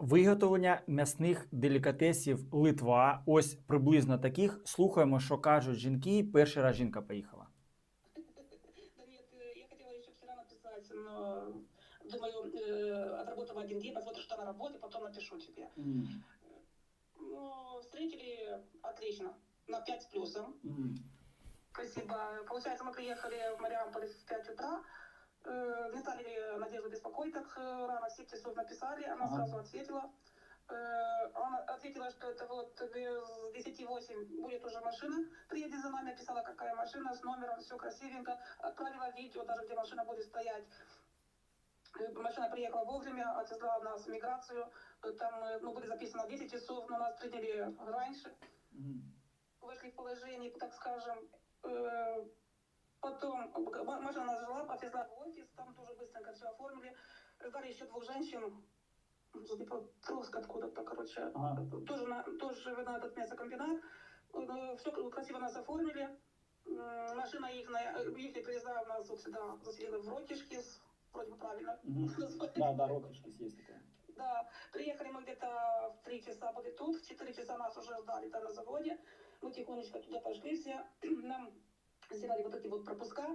Виготовлення м'ясних делікатесів Литва. Ось приблизно таких. Слухаємо, що кажуть жінки. Перший раз жінка поїхала. Да нет, э, я хотела еще вчера написать, но думаю, э, отработаю один день, посмотрю, что на работе, потом напишу тебе. Ну, встретили отлично, на 5 с плюсом. Спасибо. Получается, мы приехали в Мариамполь в 5 утра. Э, Не стали Надежду беспокоить так э, рано, в 7 часов написали, она Ага. сразу ответила. Э, Она ответила, что это вот без 10-8 будет уже машина, приедет за нами, написала, какая машина, с номером, все красивенько, отправила видео, даже где машина будет стоять. Э, Машина приехала вовремя, отвезла нас в миграцию, Э, там э, ну, были записаны 10 часов, но нас приняли раньше вышли в положение, так скажем. Э, Потом машина нас жила, отвезла в офис, там тоже быстренько все оформили. Ждали еще двух женщин, с Днепропетровска откуда-то, короче, Ага. тоже, на, тоже на этот мясокомбинат. Все красиво нас оформили. Машина их, их привезла нас вот сюда, заселила в Рокишки, вроде бы правильно. Да, да, рокішки є таке. Да, приехали мы где-то в 3 часа были тут, в 4 часа нас уже ждали там на заводе. Мы тихонечко туда пошли все. Нам сделали вот эти вот пропуска,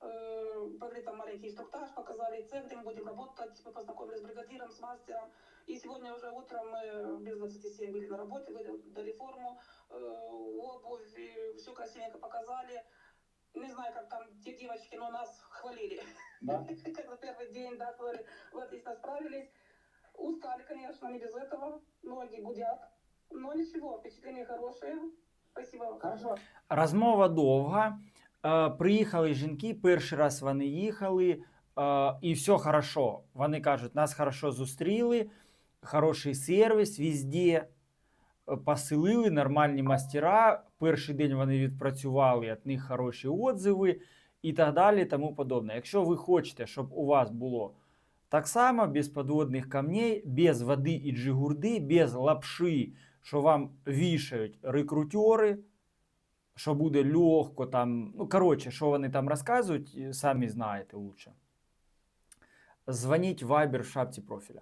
э, провели там маленький инструктаж, показали мы будем работать, мы познакомились с бригадиром, с мастером. И сегодня уже утром мы без 27 были на работе, выдали- дали форму, э, обувь, все красивенько показали. Не знаю, как там те девочки, но нас хвалили. Да? Как на первый день, да, говорили, вы отлично справились. Устали, конечно, не без этого. Ноги гудят. Но ничего, впечатления хорошие. Спасибо вам. Хорошо. Розмова довга. Приїхали жінки, перший раз вони їхали, і все хорошо. Вони кажуть, нас хорошо зустріли, хороший сервіс, везде поселили, нормальні мастера. Перший день вони відпрацювали, від них хороші отзиви і так далі, тому подобне. Якщо ви хочете, щоб у вас було так само, без подводних камней, без води і джигурди, без лапши, що вам вішають рекрутери, що буде легко там. Ну, коротше, що вони там розказують, самі знаєте лучше. Дзвоніть в Viber в шапці профіля.